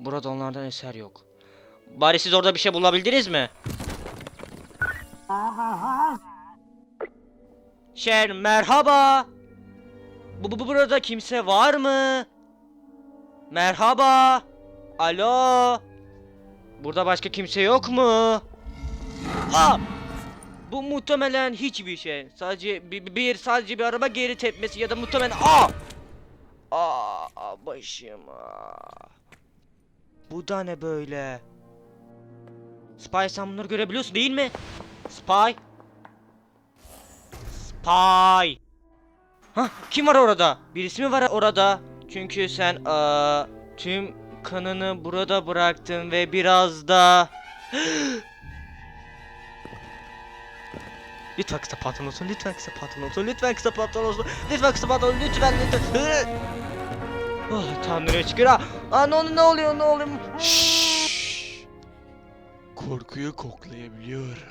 Burada onlardan eser yok. Bari siz orada bir şey bulabildiniz mi? Şer merhaba. Bu, bu bu- burada kimse var mı? Merhaba. Alo. Burada başka kimse yok mu? Aa! Bu muhtemelen hiçbir şey. Sadece bir, bir sadece bir araba geri tepmesi ya da muhtemelen aa! Aa başım. aa. Bu da ne böyle? Spy sen bunları görebiliyorsun değil mi? Spy. Spy. Hah kim var orada? Birisi mi var orada? Çünkü sen aa, tüm kanını burada bıraktın ve biraz da Lütfen kısa patron olsun, lütfen kısa patron olsun, lütfen kısa patron olsun, lütfen kısa patron, lütfen lütfen. Oh tanrıya şükür ha. Aa ne, oluyor, ne oluyor ne oluyor? Şşş. Korkuyu koklayabiliyorum.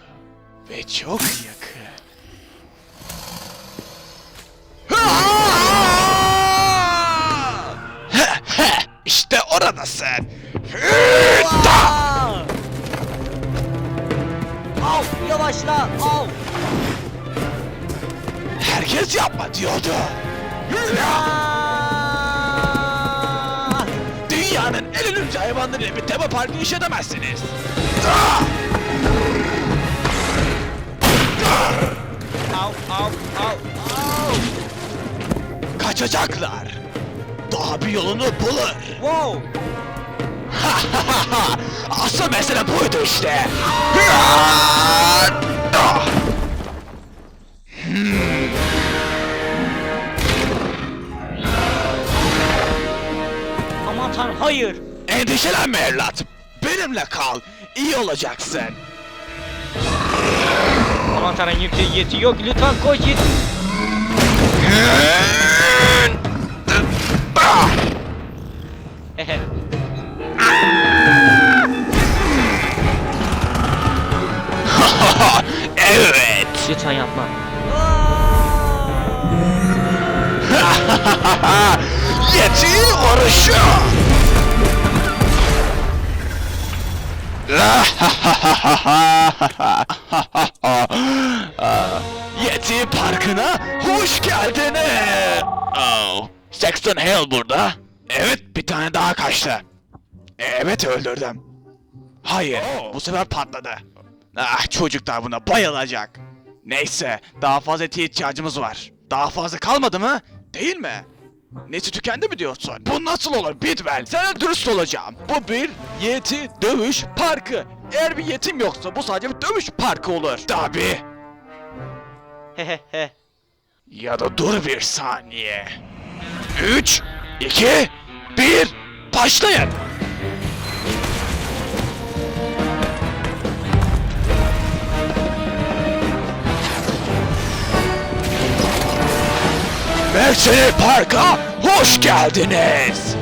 Ve çok yakın. işte oradasın. Aa! Av yavaşla av. Herkes yapma diyordu. Aa! Ölümcül hayvanlarıyla bir tema parkı iş edemezsiniz. Av av av av. Kaçacaklar. Daha bir yolunu bulur. Wow. Asıl mesele buydu işte. Aman tanrım hayır. Endişelenme evlat. Benimle kal. İyi olacaksın. Aman tanrım yeti yeti yok lütfen koş yeti. Evet. Lütfen yapma. Yeti vuruşu. Yeti Parkı'na hoş geldiniz. Oh. Sexton Hale burada. Evet bir tane daha kaçtı. Evet öldürdüm. Hayır bu sefer patladı. Ah çocuklar buna bayılacak. Neyse daha fazla ete ihtiyacımız var. Daha fazla kalmadı mı? Değil mi? Nesi tükendi mi diyorsun? Bu nasıl olur Bidwell? Sana dürüst olacağım. Bu bir yeti dövüş parkı. Eğer bir yetim yoksa bu sadece bir dövüş parkı olur. Tabi. Hehehe. Ya da dur bir saniye. 3, 2, 1, başlayın. Mercenary Park'a hoş geldiniz.